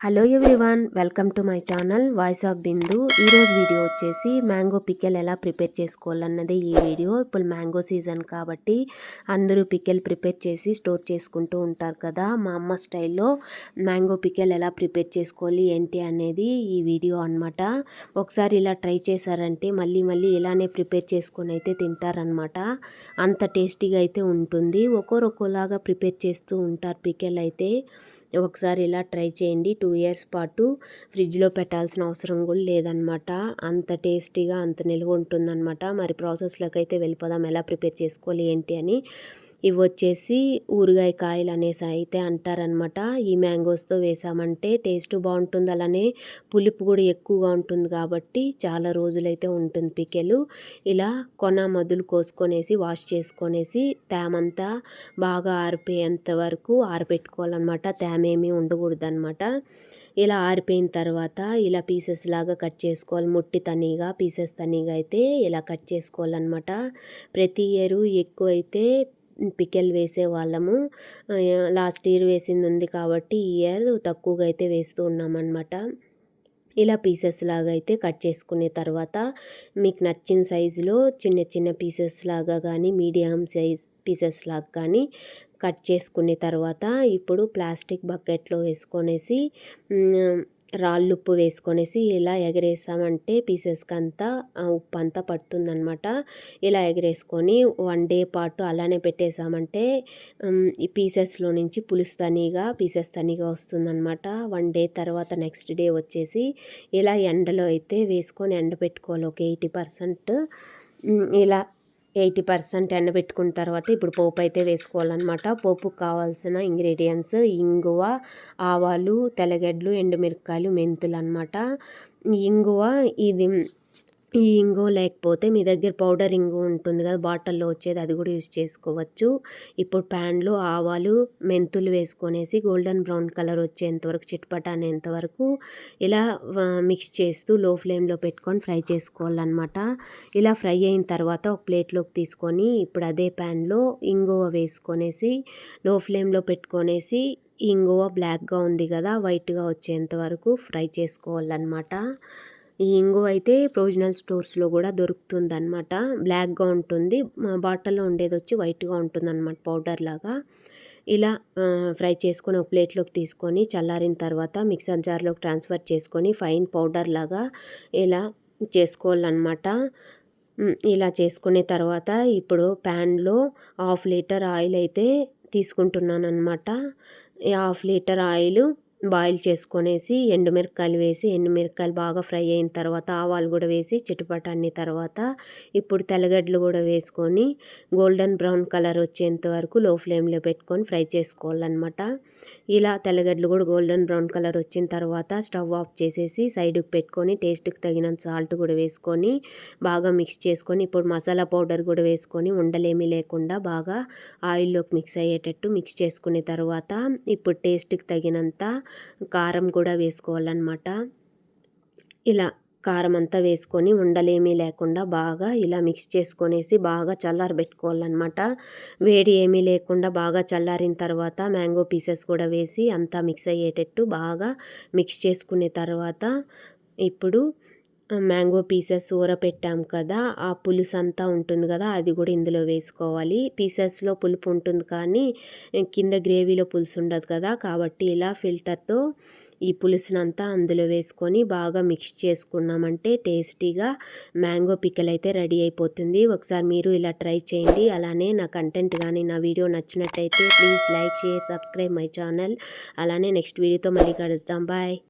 Hello everyone welcome to my channel voice of Bindu ఈరోజు video వచ్చేసి mango pickle ఎలా prepare చేసుకోవాలన్నదే ఈ వీడియో ఇప్పుడు మ్యాంగో సీజన్ కాబట్టి అందరూ పికెల్ ప్రిపేర్ చేసి స్టోర్ చేసుకుంటూ ఉంటారు కదా. మా అమ్మ స్టైల్లో మ్యాంగో పికెల్ ఎలా ప్రిపేర్ చేసుకోవాలి ఏంటి అనేది ఈ వీడియో అనమాట ఒకసారి ఇలా ట్రై చేశారంటే మళ్ళీ మళ్ళీ ఇలానే ప్రిపేర్ చేసుకొని అయితే తింటారనమాట అంత టేస్టీగా అయితే ఉంటుంది. ఒక్కొరు ప్రిపేర్ చేస్తూ ఉంటారు పికెల్ అయితే. ఒకసారి ఇలా ట్రై చేయండి. టూ ఇయర్స్ పాటు ఫ్రిడ్జ్లో పెట్టాల్సిన అవసరం కూడా లేదనమాట అంత టేస్టీగా అంత నిల్వ ఉంటుందన్నమాట. మరి ప్రాసెస్లోకి అయితే వెళ్ళిపోదాం. ఎలా ప్రిపేర్ చేసుకోవాలి ఏంటి అని ఇవి వచ్చేసి ఊరగాయ కాయలు అనేసి అయితే అంటారనమాట ఈ మ్యాంగోస్తో వేసామంటే టేస్ట్ బాగుంటుంది అలానే పులుపు కూడా ఎక్కువగా ఉంటుంది కాబట్టి చాలా రోజులైతే ఉంటుంది పికెలు. ఇలా కొన మదులు కోసుకొనేసి వాష్ చేసుకొనేసి తేమంతా బాగా ఆరిపోయేంత వరకు ఆరబెట్టుకోవాలన్నమాట. తేమ ఏమీ ఉండకూడదు అనమాట ఇలా ఆరిపోయిన తర్వాత ఇలా పీసెస్ లాగా కట్ చేసుకోవాలి. ముట్టి తనీగా పీసెస్ తనీగా అయితే ఇలా కట్ చేసుకోవాలన్నమాట. ప్రతి ఇయర్ ఎక్కువ అయితే పికెల్ వేసే వాళ్ళము. లాస్ట్ ఇయర్ వేసింది ఉంది కాబట్టి ఈ ఇయర్ తక్కువగా అయితే వేస్తూ ఉన్నామన్నమాట. ఇలా పీసెస్ లాగా అయితే కట్ చేసుకునే తర్వాత మీకు నచ్చిన సైజులో చిన్న చిన్న పీసెస్ లాగా కానీ మీడియం సైజ్ పీసెస్ లాగా కానీ కట్ చేసుకునే తర్వాత ఇప్పుడు ప్లాస్టిక్ బకెట్లో వేసుకొనేసి రాళ్ళు ఉప్పు వేసుకొనేసి ఇలా ఎగరేసామంటే పీసెస్కి అంతా ఉప్పు అంతా పడుతుందనమాట ఇలా ఎగరేసుకొని వన్ డే పాటు అలానే పెట్టేసామంటే ఈ పీసెస్లో నుంచి పులుసు తనీగా పీసెస్ తనీగా వస్తుందనమాట వన్ డే తర్వాత నెక్స్ట్ డే వచ్చేసి ఇలా ఎండలో అయితే వేసుకొని ఎండ పెట్టుకోవాలి ఒక ఎయిటీ పర్సెంట్. ఇలా ఎయిటీ పర్సెంట్ ఎండబెట్టుకున్న తర్వాత ఇప్పుడు పోపు అయితే వేసుకోవాలన్నమాట. పోపుకు కావాల్సిన ఇంగ్రీడియంట్స్ ఇంగువ ఆవాలు తెల్లగడ్డలు ఎండుమిరపకాయలు మెంతులు అనమాట ఇంగువ ఇది ఈ ఇంగు లేకపోతే మీ దగ్గర పౌడర్ ఇంగు ఉంటుంది కదా బాటిల్లో వచ్చేది అది కూడా యూస్ చేసుకోవచ్చు. ఇప్పుడు ప్యాన్లో ఆవాలు మెంతులు వేసుకొనేసి గోల్డెన్ బ్రౌన్ కలర్ వచ్చేంతవరకు చిట్పట అనేంతవరకు ఇలా మిక్స్ చేస్తూ లో ఫ్లేమ్లో పెట్టుకొని ఫ్రై చేసుకోవాలన్నమాట. ఇలా ఫ్రై అయిన తర్వాత ఒక ప్లేట్లోకి తీసుకొని ఇప్పుడు అదే ప్యాన్లో ఇంగువ వేసుకొనేసి లో ఫ్లేమ్లో పెట్టుకొనేసి ఇంగువ బ్లాక్గా ఉంది కదా వైట్గా వచ్చేంత వరకు ఫ్రై చేసుకోవాలన్నమాట. ఈ ఇంగువ అయితే ప్రొవిజనల్ స్టోర్స్లో కూడా దొరుకుతుంది అనమాట బ్లాక్గా ఉంటుంది. బాటిల్లో ఉండేది వచ్చి వైట్గా ఉంటుంది అనమాట పౌడర్ లాగా. ఇలా ఫ్రై చేసుకొని ఒక ప్లేట్లోకి తీసుకొని చల్లారిన తర్వాత మిక్సర్ జార్లోకి ట్రాన్స్ఫర్ చేసుకొని ఫైన్ పౌడర్ లాగా ఇలా చేసుకోవాలన్నమాట. ఇలా చేసుకునే తర్వాత ఇప్పుడు ప్యాన్లో హాఫ్ లీటర్ ఆయిల్ అయితే తీసుకుంటున్నాను అనమాట హాఫ్ లీటర్ ఆయిల్ బాయిల్ చేసుకొనేసి ఎండుమిరపకాయలు వేసి ఎండుమిరపకాయలు బాగా ఫ్రై అయిన తర్వాత ఆవాలు కూడా వేసి చిటపట అన్ని తర్వాత ఇప్పుడు తెల్లగడ్డలు కూడా వేసుకొని గోల్డెన్ బ్రౌన్ కలర్ వచ్చేంత వరకు లో ఫ్లేమ్లో పెట్టుకొని ఫ్రై చేసుకోవాలన్నమాట. ఇలా తెల్లగడ్డలు కూడా గోల్డెన్ బ్రౌన్ కలర్ వచ్చిన తర్వాత స్టవ్ ఆఫ్ చేసేసి సైడ్కి పెట్టుకొని టేస్ట్కి తగినంత సాల్ట్ కూడా వేసుకొని బాగా మిక్స్ చేసుకొని ఇప్పుడు మసాలా పౌడర్ కూడా వేసుకొని ఉండలేమీ లేకుండా బాగా ఆయిల్లోకి మిక్స్ అయ్యేటట్టు మిక్స్ చేసుకునే తర్వాత ఇప్పుడు టేస్ట్కి తగినంత కారం కూడా వేసుకోవాలన్నమాట. ఇలా కారం అంతా వేసుకొని ఉండలేమీ లేకుండా బాగా ఇలా మిక్స్ చేసుకొనేసి బాగా చల్లారబెట్టుకోవాలన్నమాట. వేడి ఏమీ లేకుండా బాగా చల్లారిన తర్వాత మ్యాంగో పీసెస్ కూడా వేసి అంతా మిక్స్ అయ్యేటట్టు బాగా మిక్స్ చేసుకునే తర్వాత ఇప్పుడు మ్యాంగో పీసెస్ ఊర పెట్టాం కదా ఆ పులుసు అంతా ఉంటుంది కదా అది కూడా ఇందులో వేసుకోవాలి. పీసెస్లో పులుపు ఉంటుంది కానీ కింద గ్రేవీలో పులుసు ఉండదు కదా కాబట్టి ఇలా ఫిల్టర్తో ఈ పులుసునంతా అందులో వేసుకొని బాగా మిక్స్ చేసుకున్నామంటే టేస్టీగా మ్యాంగో పికల్ అయితే రెడీ అయిపోతుంది. ఒకసారి మీరు ఇలా ట్రై చేయండి. అలానే నా కంటెంట్ కానీ నా వీడియో నచ్చినట్టయితే please like share subscribe my channel. అలానే నెక్స్ట్ వీడియోతో మళ్ళీ కలుస్తాం బాయ్.